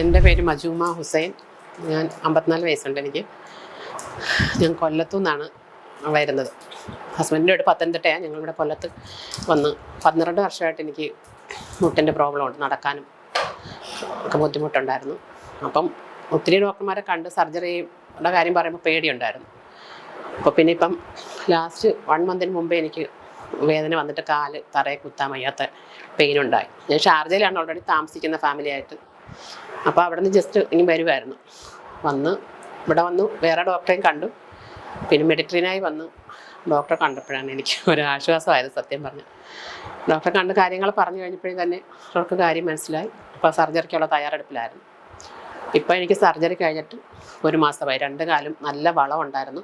എന്റെ പേര് മജൂമ ഹുസൈൻ. ഞാൻ അമ്പത്തിനാല് വയസ്സുണ്ട് എനിക്ക്. ഞാൻ കൊല്ലത്തു നിന്നാണ് വരുന്നത്. ഹസ്ബൻഡിന്റെ ഒരു പത്തനംതിട്ടയാണ് ഞങ്ങളിവിടെ കൊല്ലത്ത് വന്ന് പന്ത്രണ്ട് വർഷമായിട്ട് എനിക്ക് മുട്ടിന്റെ പ്രോബ്ലം ഉണ്ട് നടക്കാനും ഒക്കെ ബുദ്ധിമുട്ടുണ്ടായിരുന്നു. അപ്പം ഒത്തിരി ഡോക്ടർമാരെ കണ്ട് സർജറിയുടെ കാര്യം പറയുമ്പോൾ പേടിയുണ്ടായിരുന്നു. അപ്പോൾ പിന്നെ ഇപ്പം ലാസ്റ്റ് വൺ മന്തിന് മുമ്പേ എനിക്ക് വേദന വന്നിട്ട് കാൽ തറയെ കുത്താൻ വയ്യാത്ത പെയിനുണ്ടായി ഞാൻ ഷാർജയിലാണ് ഓൾറെഡി താമസിക്കുന്ന ഫാമിലി ആയിട്ട് അപ്പോൾ അവിടെ നിന്ന് ജസ്റ്റ് ഇനി വരുമായിരുന്നു വന്ന് ഇവിടെ വന്നു വേറെ ഡോക്ടറെയും കണ്ടു. പിന്നെ മെഡിട്രീനായി വന്നു. ഡോക്ടറെ കണ്ടപ്പോഴാണ് എനിക്ക് ഒരു ആശ്വാസമായത് സത്യം പറഞ്ഞു ഡോക്ടറെ കണ്ട് കാര്യങ്ങൾ പറഞ്ഞു കഴിഞ്ഞപ്പോഴും തന്നെ അവർക്ക് കാര്യം മനസ്സിലായി. അപ്പോൾ സർജറിക്കുള്ള തയ്യാറെടുപ്പിലായിരുന്നു. ഇപ്പോൾ എനിക്ക് സർജറി കഴിഞ്ഞിട്ട് ഒരു മാസമായി. രണ്ട് കാലും നല്ല വളം ഉണ്ടായിരുന്നു.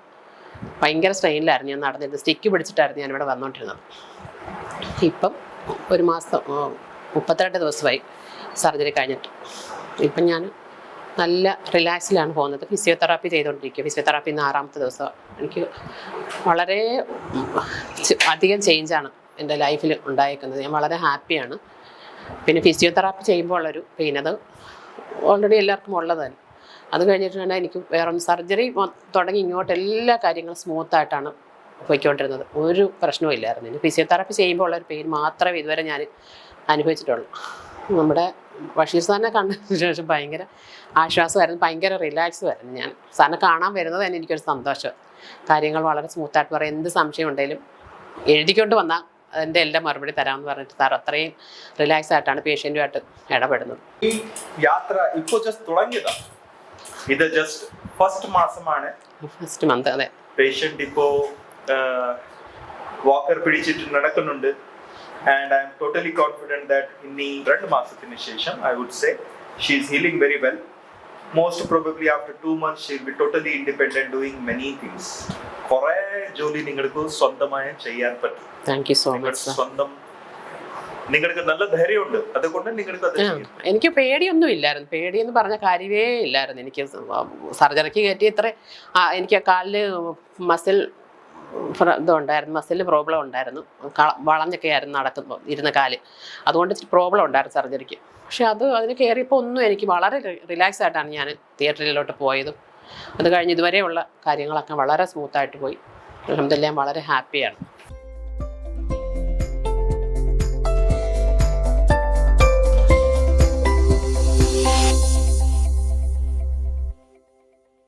ഭയങ്കര സ്ട്രെയിനിലായിരുന്നു ഞാൻ നടന്നിരുന്നത്. സ്റ്റിക്ക് പിടിച്ചിട്ടായിരുന്നു ഞാൻ ഇവിടെ വന്നുകൊണ്ടിരുന്നത് ഇപ്പം ഒരു മാസം മുപ്പത്തിരണ്ട് ദിവസമായി സർജറി കഴിഞ്ഞിട്ട്. ഇപ്പം ഞാൻ നല്ല റിലാക്സിലാണ് പോകുന്നത്. ഫിസിയോതെറാപ്പി ചെയ്തുകൊണ്ടിരിക്കുക. ഫിസിയോതെറാപ്പി ഇന്ന് ആറാമത്തെ ദിവസം. എനിക്ക് വളരെ അധികം ചേഞ്ചാണ് എന്റെ ലൈഫിൽ ഉണ്ടായേക്കുന്നത്. ഞാൻ വളരെ ഹാപ്പിയാണ് പിന്നെ ഫിസിയോതെറാപ്പി ചെയ്യുമ്പോൾ ഉള്ളൊരു പെയിൻ അത് ഓൾറെഡി എല്ലാവർക്കും ഉള്ളതല്ല അത് കഴിഞ്ഞിട്ടാണ് എനിക്ക് വേറെ ഒന്ന് സർജറി തുടങ്ങി ഇങ്ങോട്ട് എല്ലാ കാര്യങ്ങളും സ്മൂത്തായിട്ടാണ് പോയിക്കൊണ്ടിരുന്നത്. ഒരു പ്രശ്നവും ഇല്ലായിരുന്നു. ഇനി ഫിസിയോതെറാപ്പി ചെയ്യുമ്പോൾ ഉള്ളൊരു പെയിൻ മാത്രമേ ഇതുവരെ ഞാൻ അനുഭവിച്ചിട്ടുള്ളൂ. നമ്മുടെ ബഷീർ സാറിനെ കണ്ടതിന് ശേഷം ഭയങ്കര ആശ്വാസമായിരുന്നു ഭയങ്കര റിലാക്സ് ആയിരുന്നു ഞാൻ. സാറിനെ കാണാൻ വരുന്നത് തന്നെ എനിക്കൊരു സന്തോഷം. കാര്യങ്ങൾ വളരെ സ്മൂത്തായിട്ട് പറയും. എന്ത് സംശയം ഉണ്ടെങ്കിലും എഴുതിക്കൊണ്ട് വന്നാൽ അതിന്റെ എല്ലാം മറുപടി തരാമെന്ന് പറഞ്ഞിട്ട് സാർ അത്രയും റിലാക്സ് ആയിട്ടാണ് പേഷ്യന്റുമായിട്ട് ഇടപെടുന്നത്. ഈ യാത്ര ഇപ്പൊ ജസ്റ്റ് തുടങ്ങിയതാ? ഇത് ജസ്റ്റ് ഫസ്റ്റ് മാസമാണ്. ഫസ്റ്റ് മന്ത് അതെ. പേഷ്യന്റ് ഇപ്പോൾ വാക്കർ പിടിച്ചിട്ട് നടക്കുന്നുണ്ട്. And I'm totally confident that ഇനി രണ്ട് മാസത്തിന് ശേഷം I would say she is healing very well most probably after two months she'll be totally independent doing many things കുറേ ജോലി നിങ്ങൾക്ക് സ്വന്തമായി ചെയ്യാൻ പറ്റും. താങ്ക് യു സോ മച്ച് സ്വന്തം നിങ്ങൾക്ക് നല്ല ധൈര്യമുണ്ട്. അതുകൊണ്ട് നിങ്ങൾക്ക് എനിക്ക് പേടിയൊന്നും ഇല്ലായിരുന്നു. പേടി എന്ന് പറഞ്ഞ കാര്യമേ ഇല്ലായിരുന്നു. എനിക്ക് സർജറിക്ക് കയറ്റി ഇത്ര എനിക്ക് കാലിൽ മസിൽ ഇതുണ്ടായിരുന്നു മസിലിന് പ്രോബ്ലം ഉണ്ടായിരുന്നു. വളഞ്ഞൊക്കെ ആയിരുന്നു നടക്കുമ്പോൾ ഇരുന്ന കാൽ. അതുകൊണ്ട് ഇച്ചിരി പ്രോബ്ലം ഉണ്ടായിരുന്നു സർജറിക്ക്. പക്ഷെ അത് അതിന് കയറിയപ്പോൾ ഒന്നും എനിക്ക് വളരെ റിലാക്സ് ആയിട്ടാണ് ഞാൻ തിയേറ്ററിലോട്ട് പോയതും. അത് കഴിഞ്ഞ് ഇതുവരെയുള്ള കാര്യങ്ങളൊക്കെ വളരെ സ്മൂത്തായിട്ട് പോയി. അലഹമില്ല വളരെ ഹാപ്പിയാണ്